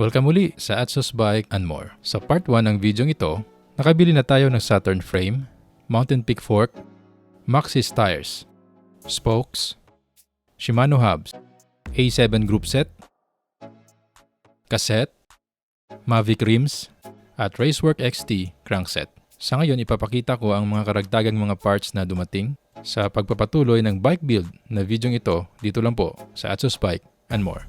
Welcome muli sa Atsos Bike and More. Sa part 1 ng video ito, nakabili na tayo ng Saturn frame, Mountain Peak fork, Maxxis tires, spokes, Shimano hubs, A7 group set, cassette, Mavic rims, at Racework XT crankset. Sa ngayon, ipapakita ko ang mga karagdagang mga parts na dumating sa pagpapatuloy ng bike build na video ito dito lang po sa Atsos Bike and More.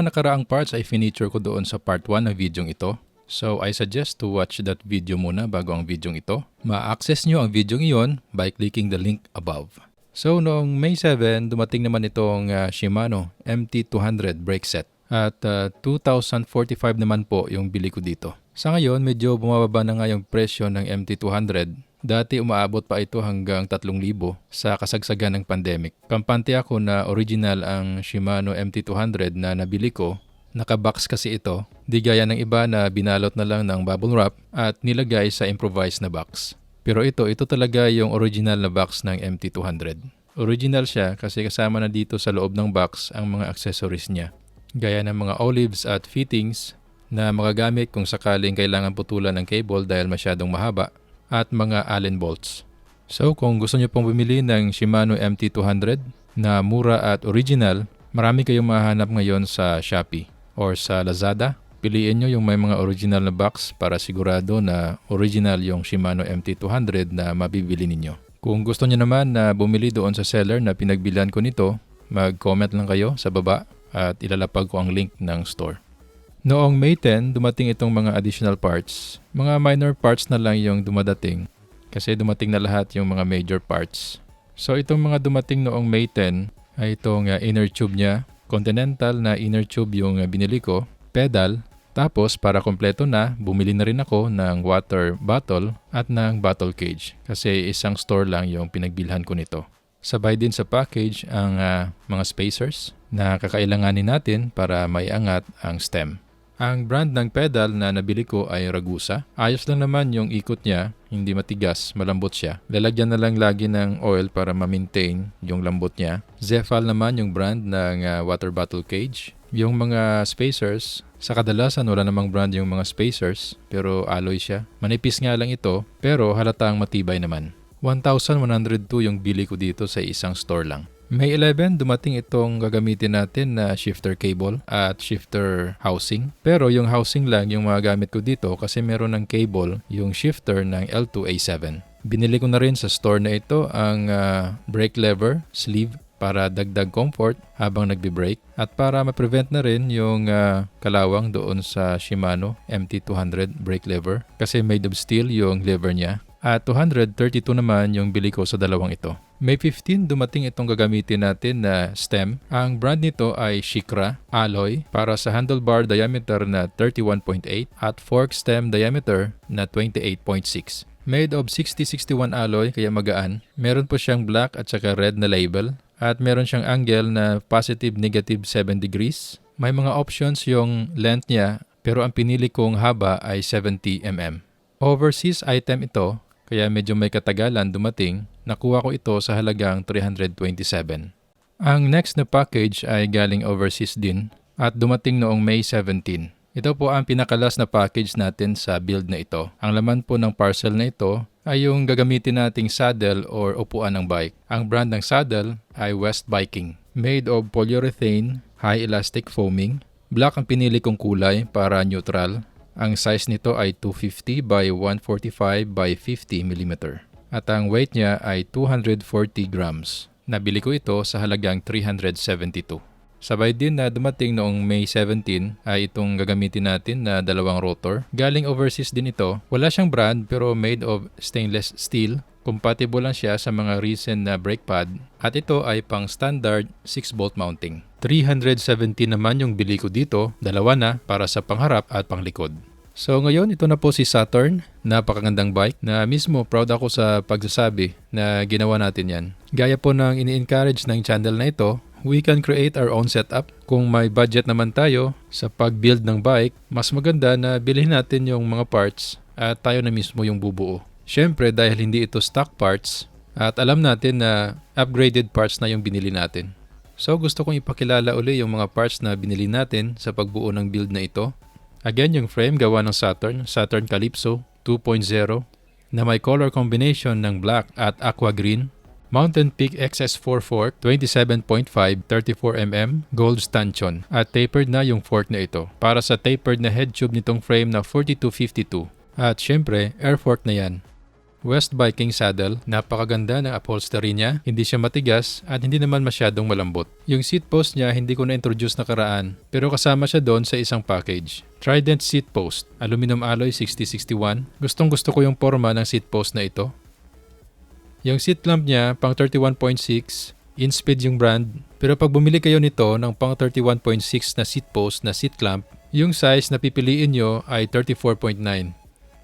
mga nakaraang parts ay finiture ko doon sa part 1 ng video ito. So I suggest to watch that video muna bago ang video ito. Ma-access nyo ang video iyon by clicking the link above. So noong May 7, dumating naman itong uh, Shimano MT200 brake set. At uh, 2,045 naman po yung bili ko dito. Sa ngayon, medyo bumababa na nga yung presyo ng MT200 Dati umaabot pa ito hanggang 3,000 sa kasagsagan ng pandemic. Kampante ako na original ang Shimano MT200 na nabili ko. Nakabox kasi ito, di gaya ng iba na binalot na lang ng bubble wrap at nilagay sa improvised na box. Pero ito, ito talaga yung original na box ng MT200. Original siya kasi kasama na dito sa loob ng box ang mga accessories niya. Gaya ng mga olives at fittings na magagamit kung sakaling kailangan putulan ng cable dahil masyadong mahaba at mga Allen bolts. So kung gusto niyo pong bumili ng Shimano MT200 na mura at original, marami kayong mahanap ngayon sa Shopee or sa Lazada. Piliin nyo yung may mga original na box para sigurado na original yung Shimano MT200 na mabibili ninyo. Kung gusto niyo naman na bumili doon sa seller na pinagbilihan ko nito, mag-comment lang kayo sa baba at ilalapag ko ang link ng store. Noong May 10, dumating itong mga additional parts. Mga minor parts na lang yung dumadating kasi dumating na lahat yung mga major parts. So itong mga dumating noong May 10 ay itong uh, inner tube niya, Continental na inner tube yung uh, binili ko, pedal, tapos para kompleto na, bumili na rin ako ng water bottle at ng bottle cage kasi isang store lang yung pinagbilhan ko nito. Sabay din sa package ang uh, mga spacers na kakailanganin natin para maiangat ang stem. Ang brand ng pedal na nabili ko ay Ragusa. Ayos lang naman yung ikot niya, hindi matigas, malambot siya. Lalagyan na lang lagi ng oil para ma-maintain yung lambot niya. Zefal naman yung brand ng uh, water bottle cage. Yung mga spacers, sa kadalasan wala namang brand yung mga spacers, pero alloy siya. Manipis nga lang ito, pero halatang matibay naman. 1,102 yung bili ko dito sa isang store lang. May 11, dumating itong gagamitin natin na shifter cable at shifter housing. Pero yung housing lang yung mga gamit ko dito kasi meron ng cable yung shifter ng L2A7. Binili ko na rin sa store na ito ang uh, brake lever sleeve para dagdag comfort habang nagbe-brake at para ma-prevent na rin yung uh, kalawang doon sa Shimano MT200 brake lever kasi made of steel yung lever niya at 232 naman yung bili ko sa dalawang ito. May 15 dumating itong gagamitin natin na stem. Ang brand nito ay Shikra Alloy para sa handlebar diameter na 31.8 at fork stem diameter na 28.6. Made of 6061 alloy kaya magaan. Meron po siyang black at saka red na label at meron siyang angle na positive negative 7 degrees. May mga options yung length niya pero ang pinili kong haba ay 70 mm. Overseas item ito kaya medyo may katagalan dumating, nakuha ko ito sa halagang 327. Ang next na package ay galing overseas din at dumating noong May 17. Ito po ang pinakalas na package natin sa build na ito. Ang laman po ng parcel na ito ay yung gagamitin nating saddle or upuan ng bike. Ang brand ng saddle ay West Biking. Made of polyurethane, high elastic foaming. Black ang pinili kong kulay para neutral ang size nito ay 250 by 145 by 50 mm. At ang weight niya ay 240 grams. Nabili ko ito sa halagang 372. Sabay din na dumating noong May 17 ay itong gagamitin natin na dalawang rotor. Galing overseas din ito. Wala siyang brand pero made of stainless steel. Compatible lang siya sa mga recent na brake pad at ito ay pang standard 6 bolt mounting. 370 naman yung bili ko dito, dalawa na para sa pangharap at panglikod. So ngayon, ito na po si Saturn. Napakagandang bike na mismo proud ako sa pagsasabi na ginawa natin yan. Gaya po ng ini-encourage ng channel na ito, we can create our own setup. Kung may budget naman tayo sa pag-build ng bike, mas maganda na bilhin natin yung mga parts at tayo na mismo yung bubuo. Siyempre dahil hindi ito stock parts at alam natin na upgraded parts na yung binili natin. So gusto kong ipakilala uli yung mga parts na binili natin sa pagbuo ng build na ito. Again, yung frame gawa ng Saturn, Saturn Calypso 2.0 na may color combination ng black at aqua green. Mountain Peak XS44 27.5 34mm gold stanchion at tapered na yung fork na ito para sa tapered na head tube nitong frame na 4252. At syempre, air fork na yan. West Viking saddle, napakaganda ng upholstery niya, hindi siya matigas at hindi naman masyadong malambot. Yung seat post niya hindi ko na-introduce na karaan, pero kasama siya doon sa isang package. Trident seat post, aluminum alloy 6061. Gustong gusto ko yung forma ng seat post na ito. Yung seat clamp niya, pang 31.6, InSpeed yung brand. Pero pag bumili kayo nito ng pang 31.6 na seat post na seat clamp, yung size na pipiliin nyo ay 34.9.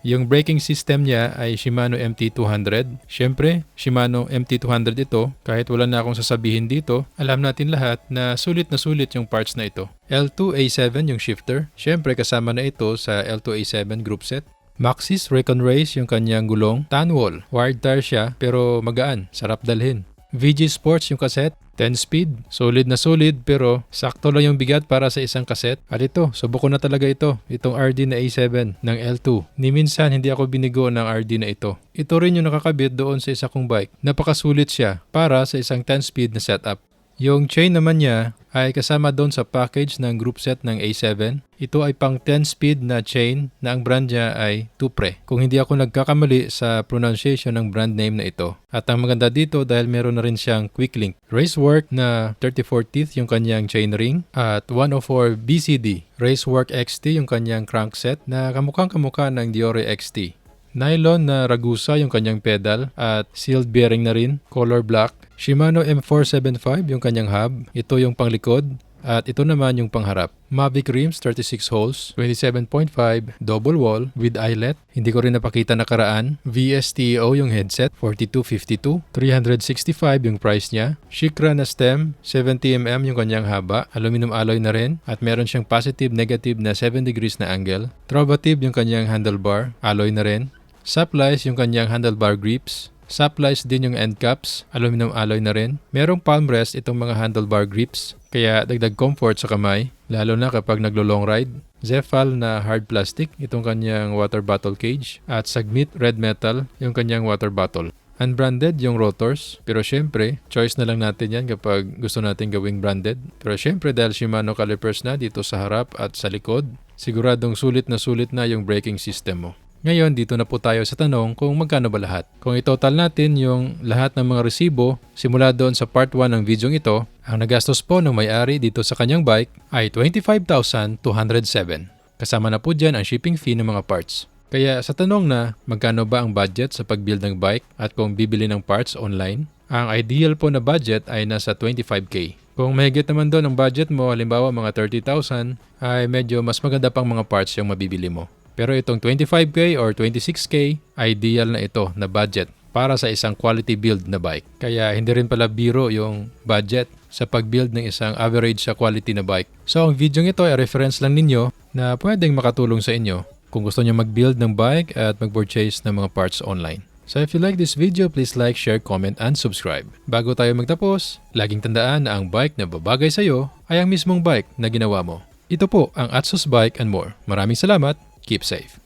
Yung braking system niya ay Shimano MT200. Siyempre, Shimano MT200 ito. Kahit wala na akong sasabihin dito, alam natin lahat na sulit na sulit yung parts na ito. L2A7 yung shifter. Siyempre, kasama na ito sa L2A7 group set. Maxis Recon Race yung kanyang gulong. Tanwall. Wired tire siya pero magaan. Sarap dalhin. VG Sports yung cassette. 10 speed, solid na solid pero sakto lang yung bigat para sa isang kaset. At ito, subok ko na talaga ito, itong RD na A7 ng L2. Ni minsan hindi ako binigo ng RD na ito. Ito rin yung nakakabit doon sa isa kong bike. Napakasulit siya para sa isang 10 speed na setup. Yung chain naman niya ay kasama doon sa package ng group set ng A7. Ito ay pang 10 speed na chain na ang brand niya ay Tupre. Kung hindi ako nagkakamali sa pronunciation ng brand name na ito. At ang maganda dito dahil meron na rin siyang quick link. Racework na 34 teeth yung kanyang chain ring at 104 BCD. Racework XT yung kanyang crankset na kamukhang kamukha ng Diore XT. Nylon na Ragusa yung kanyang pedal at sealed bearing na rin, color black. Shimano M475 yung kanyang hub, ito yung panglikod at ito naman yung pangharap. Mavic rims 36 holes, 27.5 double wall with eyelet. Hindi ko rin napakita nakaraan. VSTO yung headset 4252, 365 yung price niya. Shikra na stem 70mm yung kanyang haba, aluminum alloy na rin at meron siyang positive negative na 7 degrees na angle. Trovative yung kanyang handlebar, alloy na rin. Supplies yung kanyang handlebar grips, Supplies din yung end caps, aluminum alloy na rin. Merong palm rest itong mga handlebar grips, kaya dagdag comfort sa kamay, lalo na kapag naglo-long ride. Zefal na hard plastic, itong kanyang water bottle cage. At Sagmit red metal, yung kanyang water bottle. Unbranded yung rotors, pero syempre, choice na lang natin yan kapag gusto natin gawing branded. Pero syempre dahil Shimano calipers na dito sa harap at sa likod, siguradong sulit na sulit na yung braking system mo. Ngayon, dito na po tayo sa tanong kung magkano ba lahat. Kung itotal natin yung lahat ng mga resibo simula doon sa part 1 ng video ito, ang nagastos po ng may-ari dito sa kanyang bike ay 25,207. Kasama na po dyan ang shipping fee ng mga parts. Kaya sa tanong na magkano ba ang budget sa pag-build ng bike at kung bibili ng parts online, ang ideal po na budget ay nasa 25k. Kung mahigit naman doon ang budget mo, halimbawa mga 30,000, ay medyo mas maganda pang mga parts yung mabibili mo. Pero itong 25K or 26K, ideal na ito na budget para sa isang quality build na bike. Kaya hindi rin pala biro yung budget sa pag-build ng isang average sa quality na bike. So ang video ito ay reference lang ninyo na pwedeng makatulong sa inyo kung gusto niyo mag-build ng bike at mag-purchase ng mga parts online. So if you like this video, please like, share, comment, and subscribe. Bago tayo magtapos, laging tandaan na ang bike na babagay sa iyo ay ang mismong bike na ginawa mo. Ito po ang Atsos Bike and More. Maraming salamat! Keep safe.